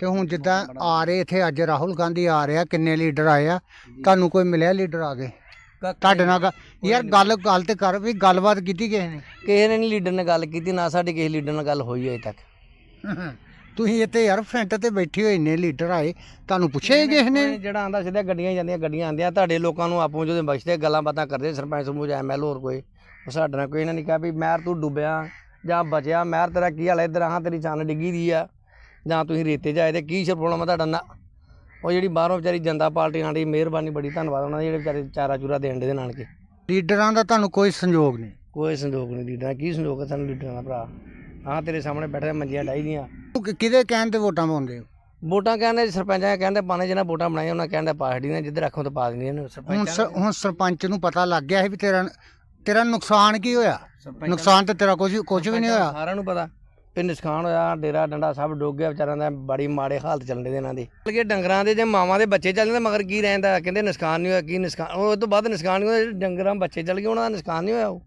ਤੇ ਹੁਣ ਜਿੱਦਾਂ ਆ ਰਹੇ ਇੱਥੇ ਅੱਜ ਰਾਹੁਲ ਗਾਂਧੀ ਆ ਰਿਹਾ ਕਿੰਨੇ ਲੀਡਰ ਆਏ ਆ? ਤੁਹਾਨੂੰ ਕੋਈ ਮਿਲਿਆ ਲੀਡਰ ਆ ਗਏ ਤੁਹਾਡੇ ਨਾਲ ਗੱਲ- ਯਾਰ ਗੱਲ ਗੱਲ ਤੇ ਕਰ ਵੀ ਗੱਲਬਾਤ ਕੀਤੀ ਕਿਸੇ ਨੇ? ਕਿਸੇ ਨੇ ਨਹੀਂ ਲੀਡਰ ਨਾਲ ਗੱਲ ਕੀਤੀ ਨਾ ਸਾਡੀ ਕਿਸੇ ਲੀਡਰ ਨਾਲ ਗੱਲ ਹੋਈ ਅਜੇ ਤੱਕ। ਤੁਸੀਂ ਇੱਥੇ ਯਾਰ ਫਰੰਟ ਤੇ ਬੈਠੇ ਹੋਏ ਇੰਨੇ ਲੀਡਰ ਆਏ ਤੁਹਾਨੂੰ ਪੁੱਛਿਆ ਹੀ ਕਿਸੇ ਨੇ? ਜਿਹੜਾ ਆਂਦਾ ਸਿੱਧਾ ਗੱਡੀਆਂ ਹੀ ਜਾਂਦੀਆਂ ਗੱਡੀਆਂ ਆਂਦੀਆਂ। ਤੁਹਾਡੇ ਲੋਕਾਂ ਨੂੰ ਆਪੋ ਜਦੋਂ ਬਖਸ਼ਦੇ ਗੱਲਾਂ ਬਾਤਾਂ ਕਰਦੇ ਸਰਪੰਚ ਸਮੂਹ ਐਮਐਲ ਹੋਰ ਕੋਈ। ਉਹ ਸਾਡੇ ਨਾਲ ਕੋਈ ਇਹਨਾਂ ਨਹੀਂ ਕਿਹਾ ਵੀ ਮਹਿਰ ਤੂੰ ਡੁੱਬਿਆ ਜਾਂ ਬਚਿਆ ਮਹਿਰ ਤੇਰਾ ਕੀ ਹਾਲ ਹੈ? ਇੱਧਰ ਆਹਾਂ ਤੇਰੀ ਚੰਨ ਡਿੱਗੀ ਦੀ ਆ। ਜਾਂ ਤੁਸੀਂ ਰੇਤੇ 'ਚ ਆਏ ਤੇ ਕੀ ਪ੍ਰੋਬਲਮ ਆ ਤੁਹਾਡਾ ਨਾ? ਉਹ ਜਿਹੜੀ ਬਾਹਰੋਂ ਵਿਚਾਰੀ ਜਨਤਾ ਪਾਰਟੀ ਨਾਲ ਦੀ ਮਿਹਰਬਾਨੀ ਬੜੀ ਧੰਨਵਾਦ ਉਹਨਾਂ ਦਾ ਜਿਹੜੇ ਵਿਚਾਰੇ ਚਾਰਾ ਚੂਰਾ ਦੇਣ ਦੇ ਨਾਨਕੇ। ਲੀਡਰਾਂ ਦਾ ਤੁਹਾਨੂੰ ਕੋਈ ਸੰਯੋਗ ਨਹੀਂ। ਕੋਈ ਸੰਜੋਗ ਨਹੀਂ ਲੀਡਰਾਂ ਕੀ ਸੰਜੋਗ ਹੈ ਸਾਨੂੰ ਲੀਡਰਾਂ ਦਾ ਭਰਾ? ਆਹ ਤੇਰੇ ਸਾਹਮਣੇ ਬੈਠੇ ਮੰਜੀਆਂ ਡਾਈ ਦੀਆਂ। ਤੂੰ ਕਿ- ਕਿਹਦੇ ਕਹਿਣ ਤੇ ਵੋਟਾਂ ਪਾਉਂਦੇ ਹੋ? ਵੋਟਾਂ ਕਹਿੰਦੇ ਸਰਪੰਚਾਂ ਕਹਿੰਦੇ ਪਾਣੇ ਜਿਹਨਾਂ ਵੋਟਾਂ ਬਣਾਈਆਂ ਉਹਨਾਂ ਕਹਿੰਦੇ ਪਾਰਟੀ ਨੇ ਜਿੱਧਰ ਰੱਖੋ ਤਾਂ ਪਾ ਦਿੰਦੀਆਂ ਨੇ ਹੁਣ ਸਰਪੰਚਾਂ ਸ- ਹੁਣ ਸਰਪੰਚ ਨੂੰ ਪਤਾ ਲੱਗ ਗਿਆ ਹੈ ਵੀ ਤੇਰਾ ਤੇਰਾ ਨੁਕਸਾਨ ਕੀ ਹੋਇਆ? ਨੁਕਸਾਨ ਤੇ ਤੇਰਾ ਕੁਝ ਕੁਝ ਵੀ ਨਹੀਂ ਹੋਇਆ। ਸਾਰਿਆਂ ਨੂੰ ਪਤਾ। ਵੀ ਨੁਕਸਾਨ ਹੋਇਆ, ਡੇਰਾ ਡੰਡਾ ਸਭ ਡੁੱਬ ਗਿਆ, ਵਿਚਾਰਿਆਂ ਦਾ ਬੜੀ ਮਾੜੇ ਹਾਲਤ ਚੱਲਣ ਦੇ ਇਹਨਾਂ ਦੇ। ਕਿ ਡੰਗਰਾਂ ਦੇ ਜੇ ਮਾਵਾਂ ਦੇ ਬੱਚੇ ਚੱਲ ਜਾਂਦੇ ਮਗਰ ਕੀ ਰਹਿੰਦਾ? ਕਹਿੰਦੇ ਨੁਕਸਾਨ ਨਹੀਂ ਹੋਇਆ, ਕੀ ਨੁਕਸਾਨ? ਉਹ ਤੋਂ ਬਾਅਦ ਨੁਕਸਾਨ ਨਹੀਂ ਹੋਇਆ, ਡੰਗਰਾਂ ਬੱਚੇ ਚੱਲ ਗਏ, ਉਹਨਾਂ ਦਾ ਨੁਕਸਾਨ ਨਹੀਂ ਹੋਇਆ ਉਹ।